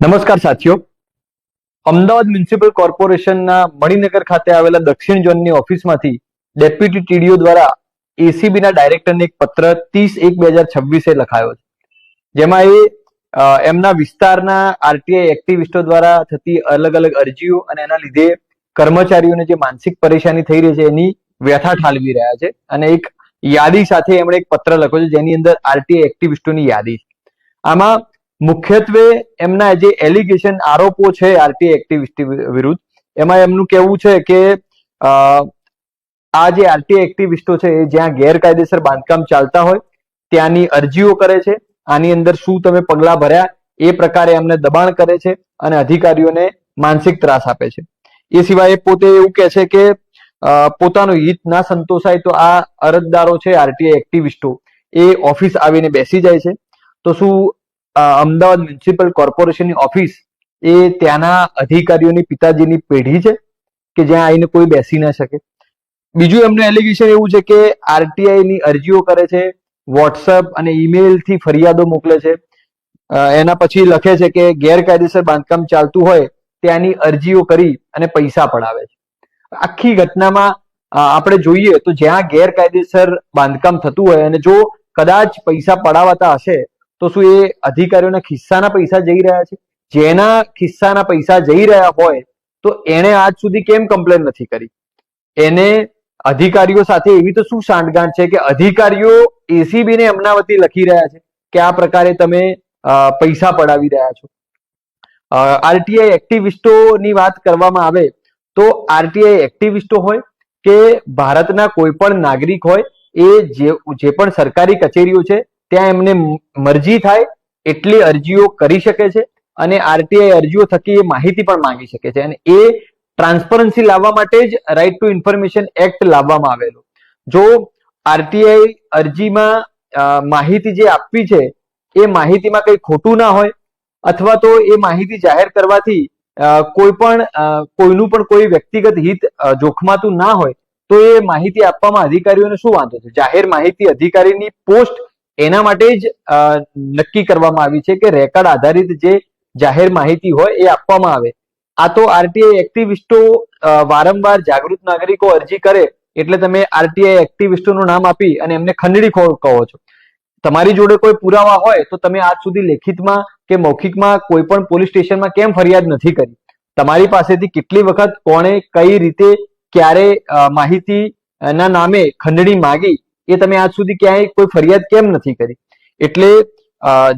નમસ્કાર સાથીઓ. અમદાવાદ મ્યુનિસિપલ કોર્પોરેશનના મણિનગર ખાતે આવેલા દક્ષિણ ઝોનની ઓફિસમાંથી ડેપ્યુટી ટીડીઓ દ્વારા એસીબીના ડાયરેક્ટરને એક પત્ર ત્રીસ એક બે હજાર છવ્વીસે લખાયો છે. જેમાં એ એમના વિસ્તારના આરટીઆઈ એક્ટિવિસ્ટો દ્વારા થતી અલગ અલગ અરજીઓ અને એના લીધે કર્મચારીઓને જે માનસિક પરેશાની થઈ રહી છે એની વ્યથા ઠાલવી રહ્યા છે. અને એક યાદી સાથે એમણે એક પત્ર લખ્યો છે જેની અંદર આરટીઆઈ એક્ટિવિસ્ટોની યાદી છે. આમાં મુખ્યત્વે એમના જે એલિગેશન આરોપો છે આરટીઆઈ એક્ટિવિસ્ટ વિરુદ્ધ, એમાં એમનું કહેવું છે કે આ જે આરટીઆઈ એક્ટિવિસ્ટો છે એ જ્યાં ગેરકાયદેસર બાંધકામ ચાલતા હોય, ત્યાંની અરજીઓ કરે છે, આની અંદર શું તમે પગલા ભર્યા, એ પ્રકારે એમને દબાણ કરે છે અને અધિકારીઓને માનસિક ત્રાસ આપે છે. એ સિવાય પોતે એવું કહે છે કે પોતાનું હિત ના સંતોષાય તો આ અરજદારો છે આરટીઆઈ એક્ટિવિસ્ટો એ ઓફિસ આવીને બેસી જાય છે. તો શું અમદાવાદ મ્યુનિસિપલ કોર્પોરેશનની ઓફિસ એ ત્યાંના અધિકારીઓની પિતાજીની પેઢી છે કે જ્યાં આવીને કોઈ બેસી ના શકે. બીજું એમનું એલિગેશન એવું છે કે આરટીઆઈ ની અરજીઓ કરે છે વોટ્સઅપ અને ઈમેલથી ફરિયાદો મોકલે છે. એના પછી લખે છે કે ગેરકાયદેસર બાંધકામ ચાલતું હોય ત્યાંની અરજીઓ કરી અને પૈસા પડાવે છે. આખી ઘટનામાં આપણે જોઈએ તો જ્યાં ગેરકાયદેસર બાંધકામ થતું હોય અને જો કદાચ પૈસા પડાવાતા હશે તો શું એ અધિકારીઓના ખિસ્સાના પૈસા જઈ રહ્યા છે? જેના ખિસ્સાના પૈસા જઈ રહ્યા હોય, તો એણે આજ સુધી કેમ કમ્પ્લેન નથી કરી? એને અધિકારીઓ સાથે એવી તો શું સાંઠગાંઠ છે કે અધિકારીઓ એસીબી ને એમના વતી લખી રહ્યા છે કે આ પ્રકારે તમે પૈસા પડાવી રહ્યા છો. આરટીઆઈ એક્ટિવિસ્ટોની વાત કરવામાં આવે તો આરટીઆઈ એક્ટિવિસ્ટો હોય કે ભારતના કોઈ પણ નાગરિક હોય, એ જે પણ સરકારી કચેરીઓ છે ત્યાં એમને મરજી થાય એટલી અરજીઓ કરી શકે છે અને આરટીઆઈ અરજીઓ થકી એ માહિતી પણ માંગી શકે છે. અને એ ટ્રાન્સપરન્સી લાવવા માટે જ રાઇટ ટુ ઇન્ફોર્મેશન એક્ટ લાવવામાં આવેલો. જો આરટીઆઈ અરજીમાં માહિતી જે આપવી છે, એ માહિતીમાં કંઈ ખોટું ના હોય અથવા તો એ માહિતી જાહેર કરવાથી કોઈ પણ કોઈનું પણ કોઈ વ્યક્તિગત હિત જોખમાતું ના હોય તો એ માહિતી આપવામાં અધિકારીઓને શું વાંધો છે? જાહેર માહિતી અધિકારીની પોસ્ટ એના માટે જ નક્કી કરવામાં આવી છે કે રેકર્ડ આધારિત જે જાહેર માહિતી હોય એ આપવામાં આવે. આ તો આરટીઆઈ એક્ટિવિસ્ટો વારંવાર જાગૃત નાગરિકો અરજી કરે એટલે તમે આરટીઆઈ એક્ટિવિસ્ટોનું નામ આપી અને એમને ખંડણીખોર કહો છો. તમારી જોડે કોઈ પુરાવા હોય તો તમે આજ સુધી લેખિતમાં કે મૌખિકમાં કોઈ પણ પોલીસ સ્ટેશનમાં કેમ ફરિયાદ નથી કરી? તમારી પાસેથી કેટલી વખત કોણે કઈ રીતે ક્યારે માહિતી ના નામે ખંડણી માગી? એ તમે આજ સુધી ક્યાંય કોઈ ફરિયાદ કેમ નથી કરી? એટલે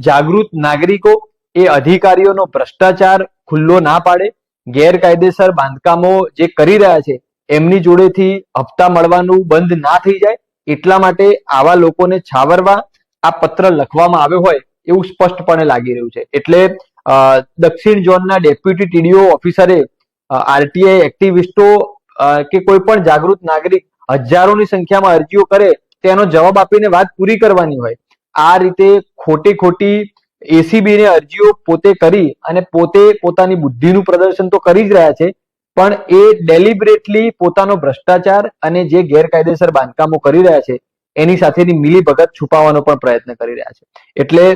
જાગૃત નાગરિકો એ અધિકારીઓનો ભ્રષ્ટાચાર ખુલ્લો ના પાડે, ગેરકાયદેસર બાંધકામો જે કરી રહ્યા છે, એમની જોડેથી હપ્તા મળવાનું બંધ ના થઈ જાય, એટલા માટે આવા લોકોને છાવરવા આ પત્ર લખવામાં આવ્યો હોય એવું સ્પષ્ટપણે લાગી રહ્યું છે. એટલે દક્ષિણ ઝોનના ડેપ્યુટી ટીડીઓ ઓફિસરે આરટીઆઈ એક્ટિવિસ્ટો કે કોઈ પણ જાગૃત નાગરિક હજારોની સંખ્યામાં અરજીઓ કરે તેનો જવાબ આપીને વાત પૂરી કરવાની હોય. આ રીતે ખોટી ખોટી એસીબી ને અરજીઓ પોતે કરી અને પોતે પોતાની બુદ્ધિનું પ્રદર્શન તો કરી જ રહ્યા છે, પણ એ ડેલિબરેટલી પોતાનો ભ્રષ્ટાચાર અને જે ગેરકાયદેસર બાંધકામો કરી રહ્યા છે, એની સાથેની મિલીભગત છુપાવવાનો પણ પ્રયત્ન કરી રહ્યા છે. એટલે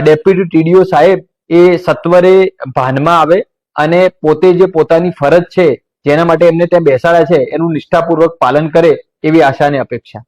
ડેપ્યુટી ટીડીઓ સાહેબ એ સત્વરે ભાનમાં આવે અને પોતે જે પોતાની ફરજ છે, જેના માટે એમને ત્યાં બેસાડ્યા છે, એનું નિષ્ઠાપૂર્વક પાલન કરે એવી આશા અને અપેક્ષા.